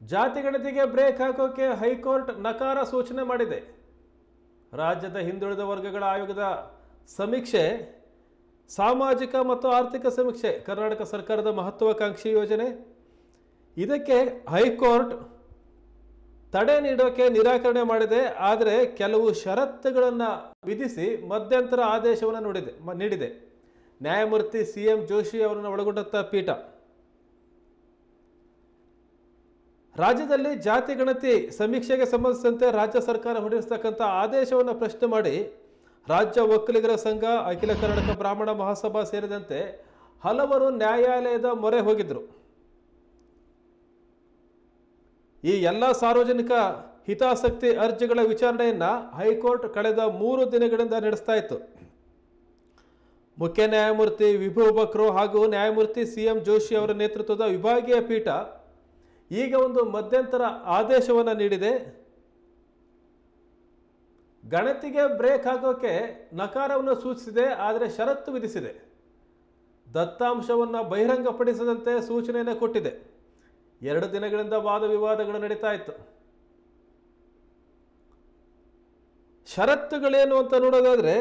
ಜಾತಿ ಗಣತಿಗೆ ಬ್ರೇಕ್ ಹಾಕೋಕೆ ಹೈಕೋರ್ಟ್ ನಕಾರ ಸೂಚನೆ ಮಾಡಿದೆ. ರಾಜ್ಯದ ಹಿಂದುಳಿದ ವರ್ಗಗಳ ಆಯೋಗದ ಸಮೀಕ್ಷೆ, ಸಾಮಾಜಿಕ ಮತ್ತು ಆರ್ಥಿಕ ಸಮೀಕ್ಷೆ, ಕರ್ನಾಟಕ ಸರ್ಕಾರದ ಮಹತ್ವಾಕಾಂಕ್ಷಿ ಯೋಜನೆ. ಇದಕ್ಕೆ ಹೈಕೋರ್ಟ್ ತಡೆ ನೀಡೋಕೆ ನಿರಾಕರಣೆ ಮಾಡಿದೆ, ಆದರೆ ಕೆಲವು ಷರತ್ತುಗಳನ್ನು ವಿಧಿಸಿ ಮಧ್ಯಂತರ ಆದೇಶವನ್ನು ನೋಡಿದೆ ನೀಡಿದೆ. ನ್ಯಾಯಮೂರ್ತಿ ಸಿ ಎಂ ಜೋಶಿ ಅವರನ್ನು ಒಳಗೊಂಡಂಥ ಪೀಠ. ರಾಜ್ಯದಲ್ಲಿ ಜಾತಿ ಗಣತಿ ಸಮೀಕ್ಷೆಗೆ ಸಂಬಂಧಿಸಿದಂತೆ ರಾಜ್ಯ ಸರ್ಕಾರ ಹೊರಡಿಸತಕ್ಕಂಥ ಆದೇಶವನ್ನು ಪ್ರಶ್ನೆ ಮಾಡಿ ರಾಜ್ಯ ಒಕ್ಕಲಿಗರ ಸಂಘ, ಅಖಿಲ ಕರ್ನಾಟಕ ಬ್ರಾಹ್ಮಣ ಮಹಾಸಭಾ ಸೇರಿದಂತೆ ಹಲವರು ನ್ಯಾಯಾಲಯದ ಮೊರೆ ಹೋಗಿದ್ದರು. ಈ ಎಲ್ಲ ಸಾರ್ವಜನಿಕ ಹಿತಾಸಕ್ತಿ ಅರ್ಜಿಗಳ ವಿಚಾರಣೆಯನ್ನು ಹೈಕೋರ್ಟ್ ಕಳೆದ ಮೂರು ದಿನಗಳಿಂದ ನಡೆಸ್ತಾ ಇತ್ತು. ಮುಖ್ಯ ನ್ಯಾಯಮೂರ್ತಿ ವಿಭು ಬಕ್ರೋ ಹಾಗೂ ನ್ಯಾಯಮೂರ್ತಿ ಸಿ ಎಂ ಜೋಶಿ ಅವರ ನೇತೃತ್ವದ ವಿಭಾಗೀಯ ಪೀಠ ಈಗ ಒಂದು ಮಧ್ಯಂತರ ಆದೇಶವನ್ನು ನೀಡಿದೆ. ಗಣತಿಗೆ ಬ್ರೇಕ್ ಹಾಕೋಕೆ ನಕಾರವನ್ನು ಸೂಚಿಸಿದೆ, ಆದರೆ ಷರತ್ತು ವಿಧಿಸಿದೆ. ದತ್ತಾಂಶವನ್ನು ಬಹಿರಂಗಪಡಿಸದಂತೆ ಸೂಚನೆಯನ್ನು ಕೊಟ್ಟಿದೆ. ಎರಡು ದಿನಗಳಿಂದ ವಾದ ವಿವಾದಗಳು ನಡೀತಾ ಇತ್ತು. ಷರತ್ತುಗಳೇನು ಅಂತ ನೋಡೋದಾದರೆ,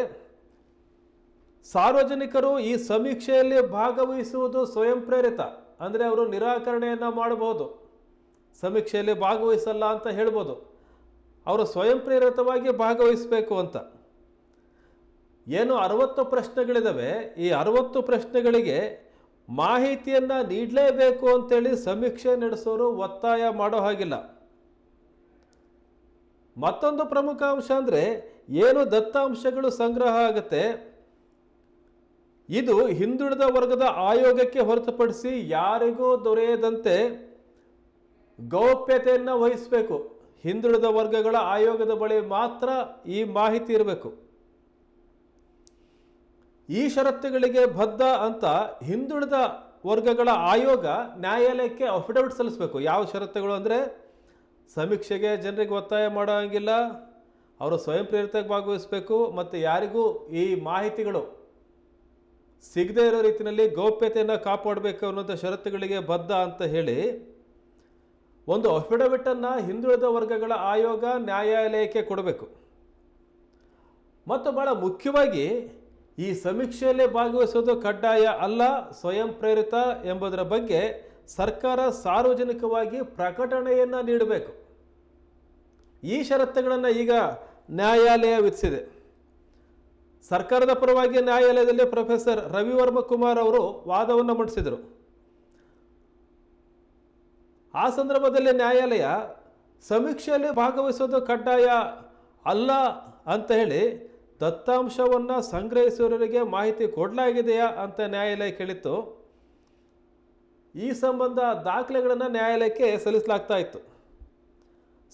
ಸಾರ್ವಜನಿಕರು ಈ ಸಮೀಕ್ಷೆಯಲ್ಲಿ ಭಾಗವಹಿಸುವುದು ಸ್ವಯಂ ಪ್ರೇರಿತ ಅಂದರೆ ಅವರು ನಿರಾಕರಣೆಯನ್ನು ಮಾಡಬಹುದು. ಸಮೀಕ್ಷೆಯಲ್ಲಿ ಭಾಗವಹಿಸಲ್ಲ ಅಂತ ಹೇಳ್ಬೋದು. ಅವರು ಸ್ವಯಂ ಪ್ರೇರಿತವಾಗಿ ಭಾಗವಹಿಸಬೇಕು ಅಂತ. ಏನು ಅರವತ್ತು ಪ್ರಶ್ನೆಗಳಿದ್ದಾವೆ ಈ ಅರವತ್ತು ಪ್ರಶ್ನೆಗಳಿಗೆ ಮಾಹಿತಿಯನ್ನು ನೀಡಲೇಬೇಕು ಅಂತೇಳಿ ಸಮೀಕ್ಷೆ ನಡೆಸೋರು ಒತ್ತಾಯ ಮಾಡೋ ಹಾಗಿಲ್ಲ. ಮತ್ತೊಂದು ಪ್ರಮುಖ ಅಂಶ ಅಂದರೆ ಏನು ದತ್ತಾಂಶಗಳು ಸಂಗ್ರಹ ಆಗುತ್ತೆ, ಇದು ಹಿಂದುಳಿದ ವರ್ಗದ ಆಯೋಗಕ್ಕೆ ಹೊರತುಪಡಿಸಿ ಯಾರಿಗೂ ದೊರೆಯದಂತೆ ಗೌಪ್ಯತೆಯನ್ನು ವಹಿಸಬೇಕು. ಹಿಂದುಳಿದ ವರ್ಗಗಳ ಆಯೋಗದ ಬಳಿ ಮಾತ್ರ ಈ ಮಾಹಿತಿ ಇರಬೇಕು. ಈ ಷರತ್ತುಗಳಿಗೆ ಬದ್ಧ ಅಂತ ಹಿಂದುಳಿದ ವರ್ಗಗಳ ಆಯೋಗ ನ್ಯಾಯಾಲಯಕ್ಕೆ ಅಫಿಡವಿಟ್ ಸಲ್ಲಿಸಬೇಕು. ಯಾವ ಷರತ್ತುಗಳು ಅಂದರೆ ಸಮೀಕ್ಷೆಗೆ ಜನರಿಗೆ ಒತ್ತಾಯ ಮಾಡೋಂಗಿಲ್ಲ ಅವರು ಸ್ವಯಂ ಪ್ರೇರಿತವಾಗಿ ಭಾಗವಹಿಸಬೇಕು ಮತ್ತು ಯಾರಿಗೂ ಈ ಮಾಹಿತಿಗಳು ಸಿಗದೇ ಇರೋ ರೀತಿಯಲ್ಲಿ ಗೌಪ್ಯತೆಯನ್ನು ಕಾಪಾಡಬೇಕು ಅನ್ನೋಂಥ ಷರತ್ತುಗಳಿಗೆ ಬದ್ಧ ಅಂತ ಹೇಳಿ ಒಂದು ಅಫಿಡವಿಟನ್ನು ಹಿಂದುಳಿದ ವರ್ಗಗಳ ಆಯೋಗ ನ್ಯಾಯಾಲಯಕ್ಕೆ ಕೊಡಬೇಕು. ಮತ್ತು ಭಾಳ ಮುಖ್ಯವಾಗಿ ಈ ಸಮೀಕ್ಷೆಯಲ್ಲೇ ಭಾಗವಹಿಸೋದು ಕಡ್ಡಾಯ ಅಲ್ಲ, ಸ್ವಯಂ ಪ್ರೇರಿತ ಎಂಬುದರ ಬಗ್ಗೆ ಸರ್ಕಾರ ಸಾರ್ವಜನಿಕವಾಗಿ ಪ್ರಕಟಣೆಯನ್ನು ನೀಡಬೇಕು. ಈ ಷರತ್ತುಗಳನ್ನು ಈಗ ನ್ಯಾಯಾಲಯ ವಿಧಿಸಿದೆ. ಸರ್ಕಾರದ ಪರವಾಗಿ ನ್ಯಾಯಾಲಯದಲ್ಲಿ ಪ್ರೊಫೆಸರ್ ರವಿವರ್ಮ ಕುಮಾರ್ ಅವರು ವಾದವನ್ನು ಮಂಡಿಸಿದರು. ಆ ಸಂದರ್ಭದಲ್ಲಿ ನ್ಯಾಯಾಲಯ ಸಮೀಕ್ಷೆಯಲ್ಲಿ ಭಾಗವಹಿಸೋದು ಕಡ್ಡಾಯ ಅಲ್ಲ ಅಂತ ಹೇಳಿ ದತ್ತಾಂಶವನ್ನು ಸಂಗ್ರಹಿಸುವವರಿಗೆ ಮಾಹಿತಿ ಕೊಡಲಾಗಿದೆಯಾ ಅಂತ ನ್ಯಾಯಾಲಯ ಕೇಳಿತ್ತು. ಈ ಸಂಬಂಧ ದಾಖಲೆಗಳನ್ನು ನ್ಯಾಯಾಲಯಕ್ಕೆ ಸಲ್ಲಿಸಲಾಗ್ತಾ ಇತ್ತು.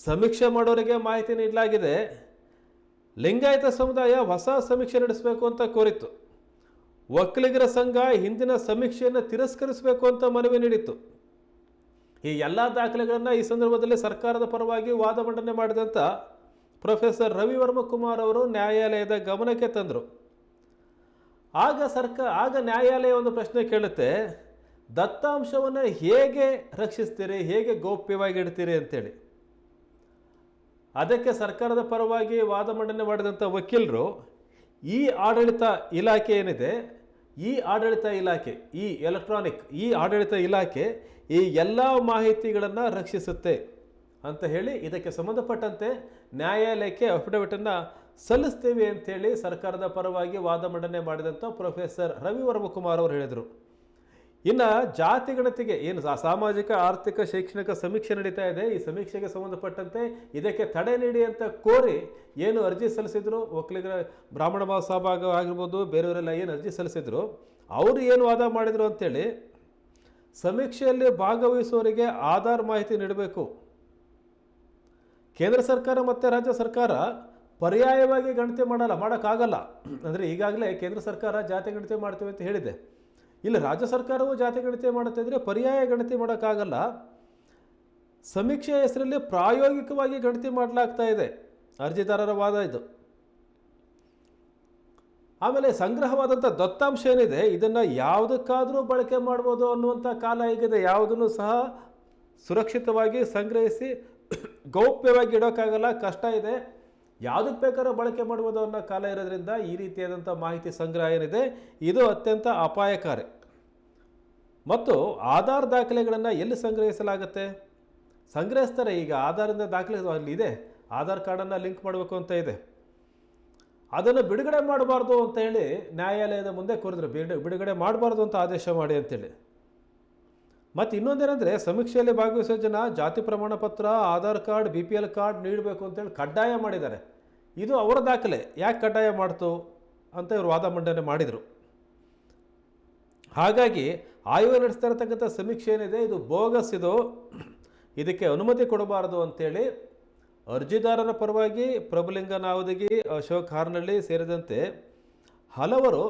ಸಮೀಕ್ಷೆ ಮಾಡೋರಿಗೆ ಮಾಹಿತಿ ನೀಡಲಾಗಿದೆ. ಲಿಂಗಾಯತ ಸಮುದಾಯ ಹೊಸ ಸಮೀಕ್ಷೆ ನಡೆಸಬೇಕು ಅಂತ ಕೋರಿತ್ತು. ಒಕ್ಕಲಿಗರ ಸಂಘ ಹಿಂದಿನ ಸಮೀಕ್ಷೆಯನ್ನು ತಿರಸ್ಕರಿಸಬೇಕು ಅಂತ ಮನವಿ ನೀಡಿತ್ತು. ಈ ಎಲ್ಲ ದಾಖಲೆಗಳನ್ನು ಈ ಸಂದರ್ಭದಲ್ಲಿ ಸರ್ಕಾರದ ಪರವಾಗಿ ವಾದ ಮಂಡನೆ ಮಾಡಿದಂಥ ಪ್ರೊಫೆಸರ್ ರವಿವರ್ಮ ಕುಮಾರ್ ಅವರು ನ್ಯಾಯಾಲಯದ ಗಮನಕ್ಕೆ ತಂದರು. ಆಗ ಸರ್ಕ, ಆಗ ನ್ಯಾಯಾಲಯ ಒಂದು ಪ್ರಶ್ನೆ ಕೇಳುತ್ತೆ, ದತ್ತಾಂಶವನ್ನು ಹೇಗೆ ರಕ್ಷಿಸ್ತೀರಿ, ಹೇಗೆ ಗೌಪ್ಯವಾಗಿ ಇಡ್ತೀರಿ ಅಂತೇಳಿ. ಅದಕ್ಕೆ ಸರ್ಕಾರದ ಪರವಾಗಿ ವಾದ ಮಂಡನೆ ಮಾಡಿದಂಥ ವಕೀಲರು, ಈ ಆಡಳಿತ ಇಲಾಖೆ ಏನಿದೆ ಈ ಆಡಳಿತ ಇಲಾಖೆ, ಈ ಎಲೆಕ್ಟ್ರಾನಿಕ್ ಈ ಆಡಳಿತ ಇಲಾಖೆ ಈ ಎಲ್ಲ ಮಾಹಿತಿಗಳನ್ನು ರಕ್ಷಿಸುತ್ತೆ ಅಂತ ಹೇಳಿ ಇದಕ್ಕೆ ಸಂಬಂಧಪಟ್ಟಂತೆ ನ್ಯಾಯಾಲಯಕ್ಕೆ ಅಫಿಡವಿಟನ್ನು ಸಲ್ಲಿಸ್ತೇವೆ ಅಂತೇಳಿ ಸರ್ಕಾರದ ಪರವಾಗಿ ವಾದ ಮಂಡನೆ ಮಾಡಿದಂಥ ಪ್ರೊಫೆಸರ್ ರವಿವರ್ಮಕುಮಾರ್ ಅವರು ಹೇಳಿದರು. ಇನ್ನು ಜಾತಿ ಗಣತಿಗೆ ಏನು ಸಾಮಾಜಿಕ, ಆರ್ಥಿಕ, ಶೈಕ್ಷಣಿಕ ಸಮೀಕ್ಷೆ ನಡೀತಾ ಇದೆ. ಈ ಸಮೀಕ್ಷೆಗೆ ಸಂಬಂಧಪಟ್ಟಂತೆ ಇದಕ್ಕೆ ತಡೆ ನೀಡಿ ಅಂತ ಕೋರಿ ಏನು ಅರ್ಜಿ ಸಲ್ಲಿಸಿದ್ರು? ಒಕ್ಕಲಿಗರ ಬ್ರಾಹ್ಮಣ ಮಹಾಸಭಾಗ ಆಗಿರ್ಬೋದು, ಬೇರೆಯವರೆಲ್ಲ ಏನು ಅರ್ಜಿ ಸಲ್ಲಿಸಿದ್ರು? ಅವರು ಏನು ವಾದ ಮಾಡಿದರು ಅಂತೇಳಿ ಸಮೀಕ್ಷೆಯಲ್ಲಿ ಭಾಗವಹಿಸುವವರಿಗೆ ಆಧಾರ್ ಮಾಹಿತಿ ನೀಡಬೇಕು. ಕೇಂದ್ರ ಸರ್ಕಾರ ಮತ್ತು ರಾಜ್ಯ ಸರ್ಕಾರ ಪರ್ಯಾಯವಾಗಿ ಗಣತಿ ಮಾಡಲ್ಲ, ಮಾಡೋಕ್ಕಾಗಲ್ಲ. ಅಂದರೆ ಈಗಾಗಲೇ ಕೇಂದ್ರ ಸರ್ಕಾರ ಜಾತಿ ಗಣತಿ ಮಾಡ್ತೀವಿ ಅಂತ ಹೇಳಿದೆ. ಇಲ್ಲಿ ರಾಜ್ಯ ಸರ್ಕಾರವು ಜಾತಿ ಗಣತಿ ಮಾಡುತ್ತೆ ಅಂದರೆ ಪರ್ಯಾಯ ಗಣತಿ ಮಾಡೋಕ್ಕಾಗಲ್ಲ. ಸಮೀಕ್ಷೆಯ ಹೆಸರಲ್ಲಿ ಪ್ರಾಯೋಗಿಕವಾಗಿ ಗಣತಿ ಮಾಡಲಾಗ್ತಾ ಇದೆ. ಅರ್ಜಿದಾರರ ವಾದ ಇದು. ಆಮೇಲೆ ಸಂಗ್ರಹವಾದಂಥ ದತ್ತಾಂಶ ಏನಿದೆ? ಇದನ್ನು ಯಾವುದಕ್ಕಾದರೂ ಬಳಕೆ ಮಾಡ್ಬೋದು ಅನ್ನುವಂಥ ಕಾಲ ಈಗಿದೆ ಯಾವುದನ್ನು ಸಹ ಸುರಕ್ಷಿತವಾಗಿ ಸಂಗ್ರಹಿಸಿ ಗೌಪ್ಯವಾಗಿ ಇಡೋಕ್ಕಾಗಲ್ಲ. ಕಷ್ಟ ಇದೆ. ಯಾವುದಕ್ಕೆ ಬೇಕಾದ್ರೂ ಬಳಕೆ ಮಾಡ್ಬೋದು ಅನ್ನೋ ಕಾಲ ಇರೋದ್ರಿಂದ ಈ ರೀತಿಯಾದಂಥ ಮಾಹಿತಿ ಸಂಗ್ರಹ ಏನಿದೆ? ಇದು ಅತ್ಯಂತ ಅಪಾಯಕಾರಿ. ಮತ್ತು ಆಧಾರ್ ದಾಖಲೆಗಳನ್ನು ಎಲ್ಲಿ ಸಂಗ್ರಹಿಸಲಾಗುತ್ತೆ? ಸಂಗ್ರಹಿಸ್ತಾರೆ, ಈಗ ಆಧಾರಿಂದ ದಾಖಲೆ ಅಲ್ಲಿ ಇದೆ. ಆಧಾರ್ ಕಾರ್ಡನ್ನು ಲಿಂಕ್ ಮಾಡಬೇಕು ಅಂತ ಇದೆ. ಅದನ್ನು ಬಿಡುಗಡೆ ಮಾಡಬಾರ್ದು ಅಂತ ಹೇಳಿ ನ್ಯಾಯಾಲಯದ ಮುಂದೆ ಕೋರಿದ್ರು. ಬಿಡು, ಬಿಡುಗಡೆ ಮಾಡಬಾರ್ದು ಅಂತ ಆದೇಶ ಮಾಡಿ ಅಂತೇಳಿ ಮತ್ತು ಇನ್ನೊಂದೇನೆಂದರೆ, ಸಮೀಕ್ಷೆಯಲ್ಲಿ ಭಾಗವಹಿಸೋ ಜನ ಜಾತಿ ಪ್ರಮಾಣ ಪತ್ರ, Aadhaar card, B P L card ನೀಡಬೇಕು ಅಂತೇಳಿ ಕಡ್ಡಾಯ ಮಾಡಿದ್ದಾರೆ. ಇದು ಅವರ ದಾಖಲೆ. ಯಾಕೆ ಕಡ್ಡಾಯ ಮಾಡ್ತು ಅಂತ ಇವರು ವಾದ ಮಂಡನೆ ಮಾಡಿದರು. ಹಾಗಾಗಿ ಆಯೋಗ ನಡೆಸ್ತಾ ಇರತಕ್ಕಂಥ ಸಮೀಕ್ಷೆ ಏನಿದೆ, ಇದು ಬೋಗಸ್ ಇದು. ಇದಕ್ಕೆ ಅನುಮತಿ ಕೊಡಬಾರದು ಅಂತೇಳಿ ಅರ್ಜಿದಾರರ ಪರವಾಗಿ ಪ್ರಭುಲಿಂಗ ನಾವದಗಿ ಅಶೋಕ್ ಹಾರ್ನಳ್ಳಿ ಸೇರಿದಂತೆ ಹಲವರು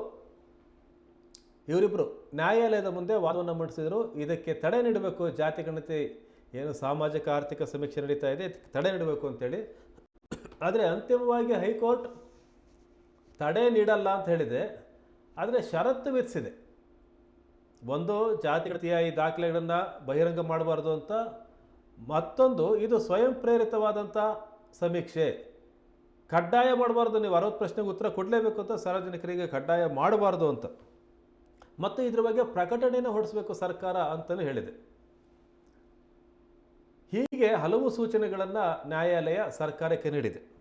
ಇವರಿಬ್ಬರು ನ್ಯಾಯಾಲಯದ ಮುಂದೆ ವಾದವನ್ನು ಮಂಡಿಸಿದರು. ಇದಕ್ಕೆ ತಡೆ ನೀಡಬೇಕು, ಜಾತಿ, ಗಣತಿ, ಏನು ಸಾಮಾಜಿಕ, ಆರ್ಥಿಕ ಸಮೀಕ್ಷೆ ನಡೀತಾ ಇದೆ ತಡೆ ನೀಡಬೇಕು ಅಂತೇಳಿ. ಆದರೆ ಅಂತಿಮವಾಗಿ ಹೈಕೋರ್ಟ್ ತಡೆ ನೀಡಲ್ಲ ಅಂತ ಹೇಳಿದೆ. ಆದರೆ ಷರತ್ತು ವಿಧಿಸಿದೆ. ಒಂದು ಜಾತಿ ಗಣತಿಯ ಈ ದಾಖಲೆಗಳನ್ನು ಬಹಿರಂಗ ಮಾಡಬಾರ್ದು ಅಂತ ಮತ್ತೊಂದು ಇದು ಸ್ವಯಂ ಪ್ರೇರಿತವಾದಂಥ ಸಮೀಕ್ಷೆ. ಕಡ್ಡಾಯ ಮಾಡಬಾರ್ದು ನೀವು ಅರವತ್ತು ಪ್ರಶ್ನೆಗೆ ಉತ್ತರ ಕೊಡಲೇಬೇಕು ಅಂತ ಸಾರ್ವಜನಿಕರಿಗೆ ಕಡ್ಡಾಯ ಮಾಡಬಾರ್ದು ಅಂತ. ಮತ್ತು ಇದ್ರ ಬಗ್ಗೆ ಪ್ರಕಟಣೆಯನ್ನು ಹೊರಡಿಸಬೇಕು ಸರ್ಕಾರ ಅಂತಲೂ ಹೇಳಿದೆ. ಹೀಗೆ ಹಲವು ಸೂಚನೆಗಳನ್ನು ನ್ಯಾಯಾಲಯ ಸರ್ಕಾರಕ್ಕೆ ನೀಡಿದೆ.